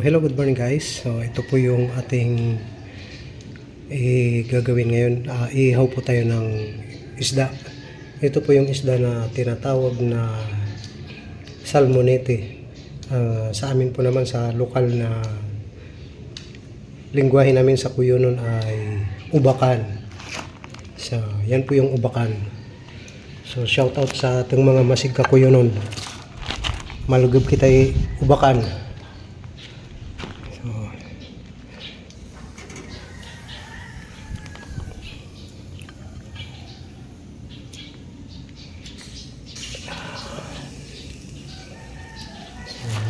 hello, good morning guys. So, ito po yung ating eh, gagawin ngayon. Ah, ihaw po tayo ng isda. Ito po yung isda na tinatawag na salmonete. Ah, sa amin po naman sa lokal na lingwahe namin sa Kuyunon ay ubakan. So, yan po yung ubakan. So, shout out sa ating mga masig ka Kuyunon. Malugab kita ubakan.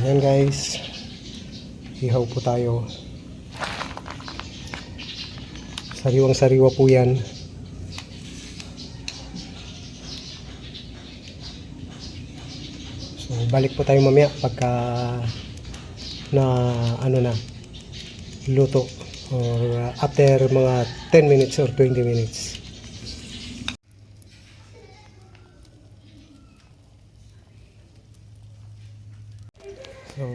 So, yan guys. Ihaw po tayo. Sariwang sariwa po yan. So, balik po tayo mamaya pagka na ano na luto or uh, after mga 10 minutes or 20 minutes. So,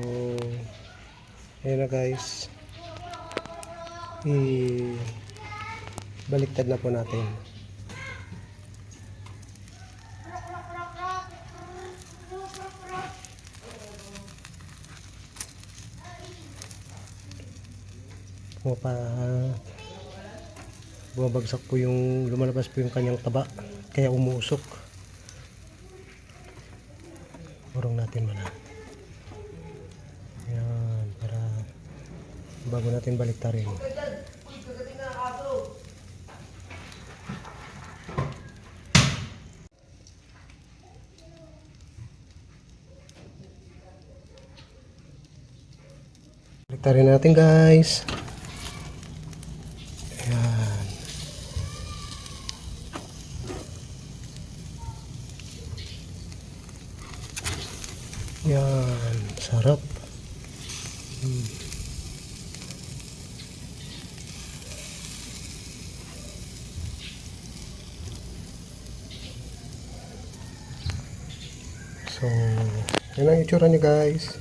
ayun na guys. I baliktad na po natin. Pumapa, bumabagsak po yung, lumalabas po yung kanyang taba, kaya umuusok. Urong natin muna. Bago natin baliktarin. Baliktarin natin guys. Ayan. Yan, sarap. Hmm. So, yan ang itsura niya guys.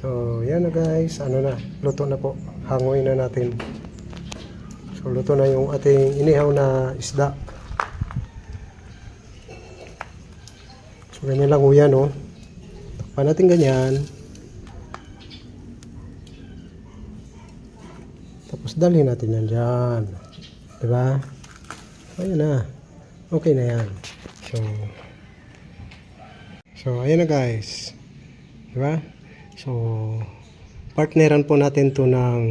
So, yan na guys. Ano na, luto na po. Hangoy na natin. So, luto na yung ating inihaw na isda. So, ganyan lang ho yan, oh. Takpan natin ganyan. Tapos, dalhin natin yan dyan. Diba? Ayun na. Okay na yan. So, so, ayan na guys. Diba? So, partneran po natin to ng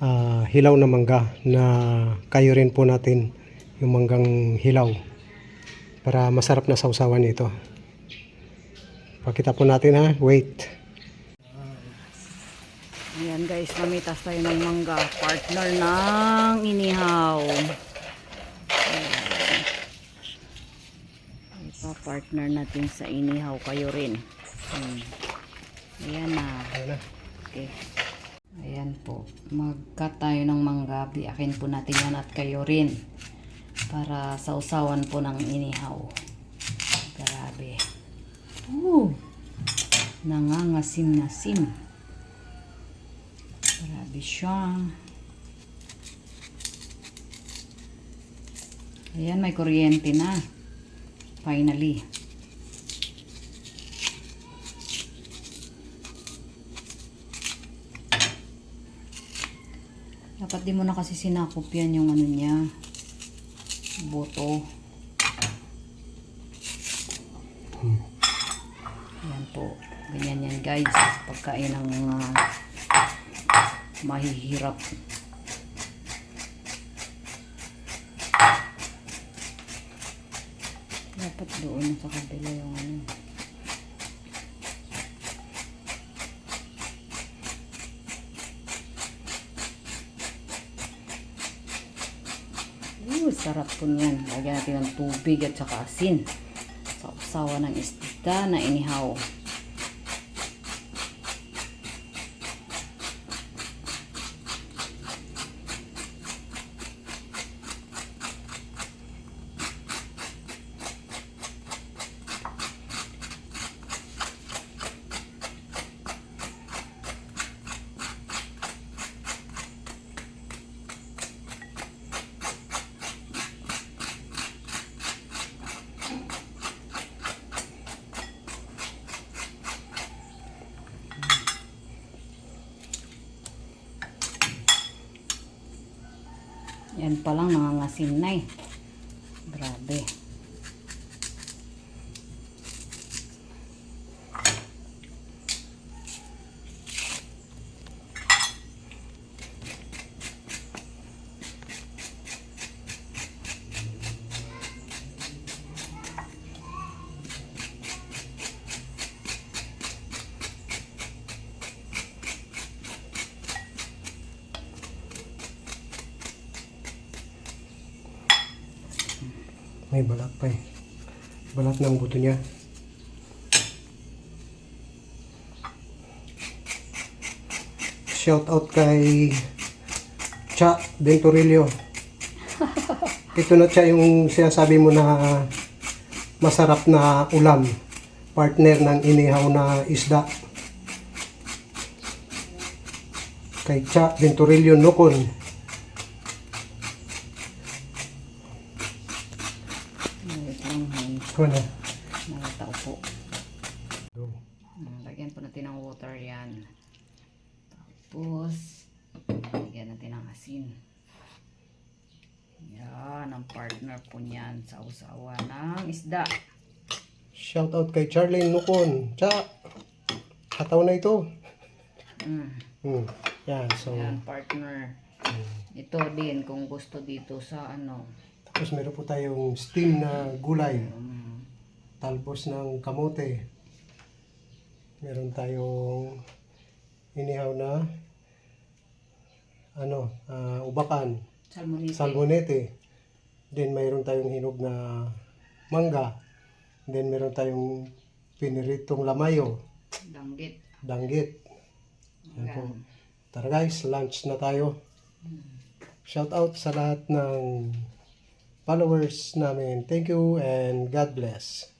ah, hilaw na mangga na kayo rin po natin yung manggang hilaw para masarap na sausawan ito. Pakita po natin ha. Wait. Ayan guys, namitas tayo ng mangga. Partner ng inihaw. Ayan. Ipa-partner natin sa inihaw kayo rin. Hmm. Ayan na. Okay. Ayan po. Mag-cut tayo ng mangga. Biyakin po natin yan at kayo rin. Para sausawan po ng inihaw. Grabe. Ooh. Nangangasim-nasim. Grabe siya. Ayan, may kuryente na. Finally. Dapat di mo na kasi sinakop yan yung ano niya. Boto. Ayan po. Ganyan yan guys. Pagkain ng mga mahihirap. Dapat doon sa kabila yung ano. Uh, sarap po niyan. Lagyan natin ng tubig at saka asin. Sausawa ng isda na inihaw. Yan pa lang, nangangasim na eh. Grabe. May balat pa eh. Balat ng buto niya. Shout out kay Cha Venturillo. Ito na siya yung sinasabi mo na masarap na ulam. Partner ng inihaw na isda. Kay Cha Venturillo Nukon. Wait lang, hey. Ano na? Nakatao po. Mm, Lagyan po natin ng water yan. Tapos, lagyan natin ng asin. Yan, ang partner po niyan sa usawa ng isda. Shout out kay Charlene Nukon. Cha! Kataw na ito. Mm. Hmm. Yan, so Yan, partner. Ito din, kung gusto dito sa ano. Tapos meron po tayong steam na gulay, talbos ng kamote. Meron tayong inihaw na ano, ah, ubakan, salmonite. salmonete. Then mayroon tayong hinog na mangga. Then meron tayong piniritong lamayo, Danggit. danggit. Yan po. Tara guys, lunch na tayo. Shout out sa lahat ng followers namin. Thank you and God bless.